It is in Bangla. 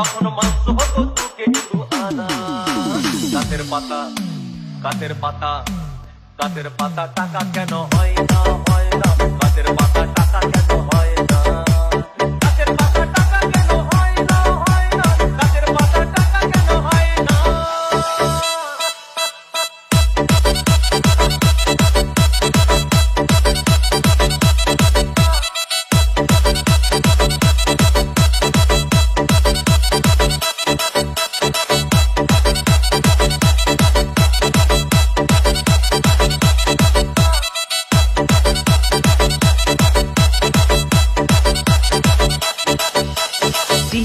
তখন মাংস হতো তোকে আনা। কাতের পাতা কাতের পাতা কাতের পাতা টাকা কেন হয় না হয় না? গাছের